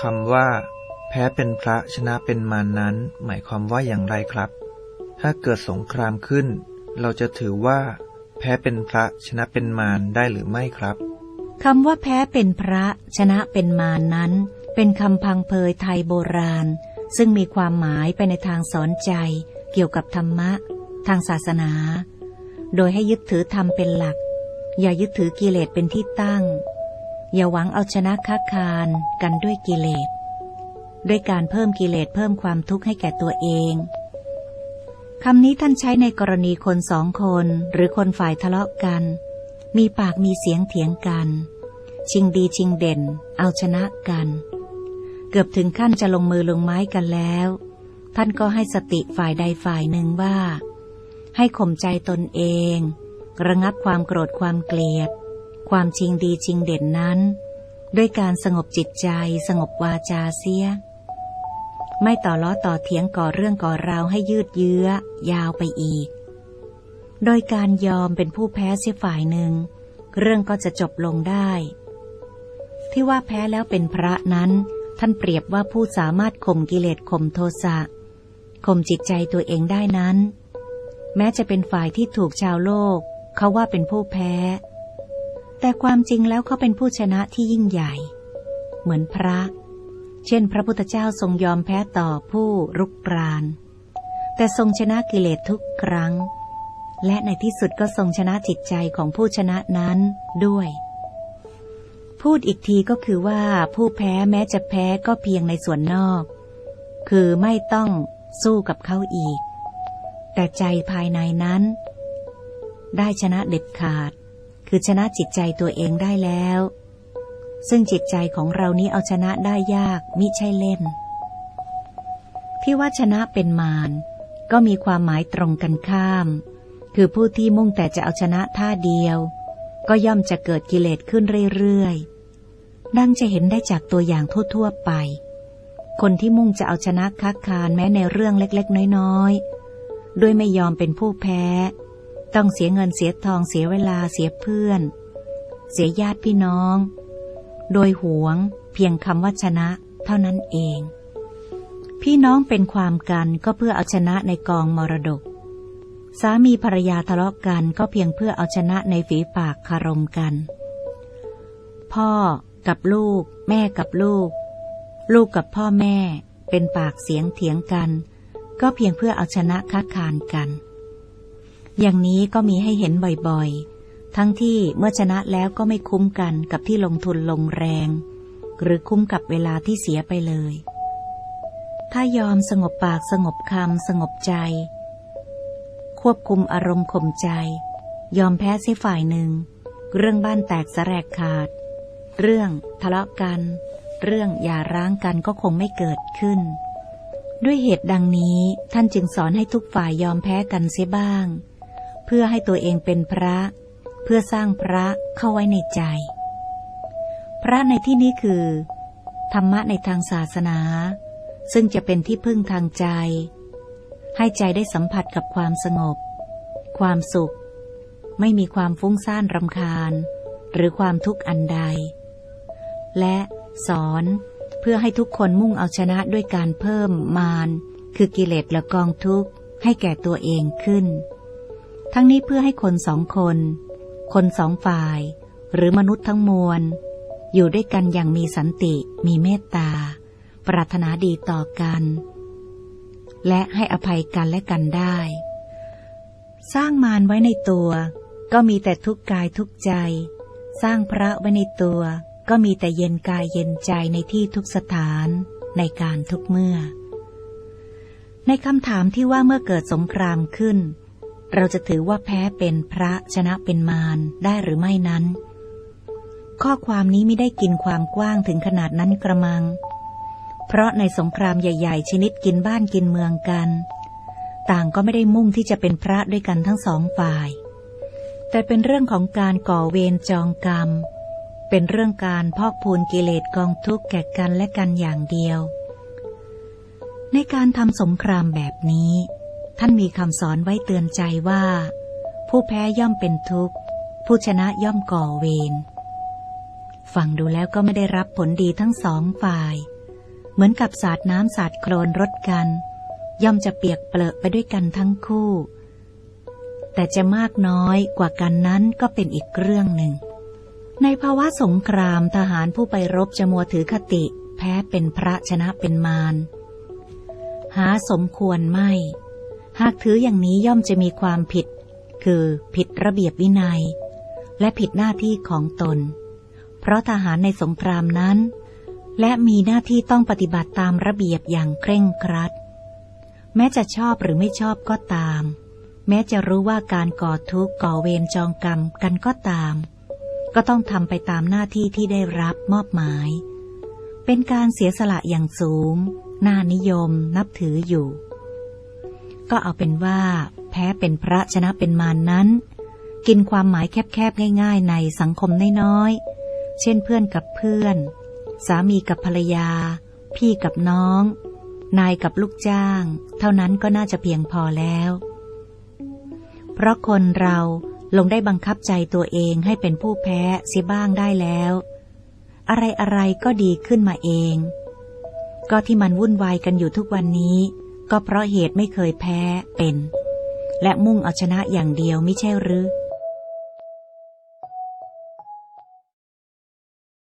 คำว่า แพ้เป็นพระชนะเป็นมารนั้น หมายความว่าอย่างไรครับ ถ้าเกิดสงครามขึ้น เราจะถือว่า แพ้เป็นพระชนะเป็นมารได้หรือไม่ครับคำว่าแพ้เป็นพระชนะเป็นมารนั้น เป็นคำพังเพยไทยโบราณ ซึ่งมีความหมายไปในทางสอนใจ เกี่ยวกับธรรมะ ทางศาสนา โดยให้ยึดถือธรรมเป็นหลัก อย่ายึดถือกิเลสเป็นที่ตั้ง อย่าหวังเอาชนะค้าคารกันด้วยกิเลสด้วยการเพิ่มกิเลสเพิ่มความทุกข์ให้แก่ตัวเองคำนี้ท่านใช้ในกรณีคนสองคนหรือคนฝ่ายทะเลาะกัน มีปากมีเสียงเถียงกัน ชิงดีชิงเด่น เอาชนะกัน เกือบถึงขั้นจะลงมือลงไม้กันแล้ว ท่านก็ให้สติฝ่ายใดฝ่ายหนึ่งว่า ให้ข่มใจตนเอง ระงับความโกรธความเกลียด ความชิงดีชิงเด่นนั้น ด้วยการสงบจิตใจสงบวาจาเสีย ไม่ต่อล้อต่อเถียงก่อเรื่องก่อราวให้ยืดเยื้อ ยาวไปอีก โดยการยอมเป็นผู้แพ้เสียฝ่ายหนึ่ง เรื่องก็จะจบลงได้ ที่ว่าแพ้แล้วเป็นพระนั้น ท่านเปรียบว่าผู้สามารถข่มกิเลสข่มโทสะข่มจิตใจตัวเองได้นั้น แม้จะเป็นฝ่ายที่ถูกชาวโลก เขาว่าเป็นผู้แพ้ แต่ความจริงแล้วเขาเป็นผู้ชนะที่ยิ่งใหญ่ เหมือนพระ เช่น พระพุทธเจ้าทรงยอมแพ้ต่อผู้รุกราน แต่ทรงชนะกิเลสทุกครั้ง และในที่สุดก็ทรงชนะจิตใจของผู้ชนะนั้นด้วย พูดอีกทีก็คือว่าผู้แพ้แม้จะแพ้ก็เพียงในส่วนนอก คือไม่ต้องสู้กับเขาอีก แต่ใจภายในนั้น ได้ชนะเด็ดขาด คือชนะจิตใจตัวเองได้แล้ว ซึ่งจิตใจของเรานี้เอาชนะได้ยากมิใช่เล่น ที่ว่าชนะเป็นมารก็มีความหมายตรงกันข้าม คือผู้ที่มุ่งแต่จะเอาชนะท่าเดียว ก็ย่อมจะเกิดกิเลสขึ้นเรื่อยๆดังจะเห็นได้จากตัวอย่างทั่วๆไป คนที่มุ่งจะเอาชนะคักคานแม้ในเรื่องเล็กๆ น้อยๆ ด้วยไม่ยอมเป็นผู้แพ้ ต้องเสียเงินเสียทองเสียเวลาเสียเพื่อน เสียญาติพี่น้อง โดยหวง เพียงคำว่าชนะ เท่านั้นเอง พี่น้องเป็นความกันก็เพื่อเอาชนะในกองมรดก สามีภรรยาทะเลาะกันก็เพียงเพื่อเอาชนะในฝีปากคารมกัน พ่อกับลูก แม่กับลูก ลูกกับพ่อแม่ เป็นปากเสียงเถียงกัน ก็เพียงเพื่อเอาชนะค้าคานกัน อย่างนี้ก็มีให้เห็นบ่อยๆ ทั้งที่เมื่อชนะแล้วก็ไม่คุ้มกันกับที่ลงทุนลงแรง หรือคุ้มกับเวลาที่เสียไปเลย ถ้ายอมสงบปากสงบคำสงบใจ ควบคุมอารมณ์ข่มใจ ยอมแพ้เสียฝ่ายหนึ่ง เรื่องบ้านแตกสแรกขาด เรื่องทะเลาะกัน เรื่องอย่าร้างกันก็คงไม่เกิดขึ้นด้วยเหตุดังนี้ท่านจึงสอนให้ทุกฝ่ายยอมแพ้กันเสียบ้าง เพื่อให้ตัวเองเป็นพระ เพื่อสร้างพระเข้าไว้ในใจ พระในที่นี้คือ ธรรมะในทางศาสนา ซึ่งจะเป็นที่พึ่งทางใจ ให้ใจได้สัมผัสกับความสงบ ความสุข ไม่มีความฟุ้งซ่านรำคาญ หรือความทุกข์อันใด และสอนเพื่อให้ทุกคนมุ่งเอาชนะด้วยการเพิ่มมารคือกิเลสและกองทุกข์ให้แก่ตัวเองขึ้น ทั้งนี้เพื่อให้คนสองคน คนสองฝ่าย หรือมนุษย์ทั้งมวล อยู่ด้วยกันอย่างมีสันติ มีเมตตา ปรารถนาดีต่อกัน และให้อภัยกันและกันได้ สร้างมารไว้ในตัว ก็มีแต่ทุกกายทุกใจ สร้างพระไว้ในตัว ก็มีแต่เย็นกายเย็นใจในที่ทุกสถานในการทุกเมื่อ ในคำถามที่ว่าเมื่อเกิดสงครามขึ้น เราจะถือว่าแพ้เป็นพระชนะเป็นมารได้หรือไม่นั้น ข้อความนี้ไม่ได้กินความกว้างถึงขนาดนั้นกระมัง เพราะในสงครามใหญ่ๆ ชนิดกินบ้านกินเมืองกัน ต่างก็ไม่ได้มุ่งที่จะเป็นพระด้วยกันทั้งสองฝ่าย แต่เป็นเรื่องของการก่อเวรจองกรรม เป็นเรื่องการพอกพูนกิเลสกองทุกข์แก่กันและกันอย่างเดียว ในการทำสงครามแบบนี้ ท่านมีคำสอนไว้เตือนใจว่า ผู้แพ้ย่อมเป็นทุกข์ ผู้ชนะย่อมก่อเวรฟังดูแล้วก็ไม่ได้รับผลดีทั้งสองฝ่าย เหมือนกับสาดน้ำสาดโคลนรดกัน ย่อมจะเปียกเปรอะไปด้วยกันทั้งคู่ แต่จะมากน้อยกว่ากันนั้นก็เป็นอีกเรื่องหนึ่ง ในภาวะสงครามทหารผู้ไปรบจะมัวถือคติ แพ้เป็นพระชนะเป็นมารหาสมควรไม่ หากถืออย่างนี้ย่อมจะมีความผิด คือผิดระเบียบวินัย และผิดหน้าที่ของตน เพราะทหารในสงครามนั้น และมีหน้าที่ต้องปฏิบัติตามระเบียบอย่างเคร่งครัด แม้จะชอบหรือไม่ชอบก็ตาม แม้จะรู้ว่าการก่อทุกข์ก่อเวรจองกรรมกันก็ตาม ก็ต้องทำไปตามหน้าที่ที่ได้รับมอบหมาย เป็นการเสียสละอย่างสูง น่านิยมนับถืออยู่ ก็เอาเป็นว่า แพ้เป็นพระชนะเป็นมารนนั้น กินความหมายแคบๆง่าย ๆ ในสังคมน้อยๆ เช่นเพื่อนกับเพื่อน สามีกับภรรยา พี่กับน้อง นายกับลูกจ้าง เท่านั้นก็น่าจะเพียงพอแล้ว เพราะคนเราลงได้บังคับใจตัวเองให้เป็นผู้แพ้เสียบ้างได้แล้ว อะไรอะไรๆก็ดีขึ้นมาเอง ก็ที่มันวุ่นวายกันอยู่ทุกวันนี้ ก็เพราะเหตุไม่เคยแพ้เป็น และมุ่งเอาชนะอย่างเดียวไม่ใช่หรือ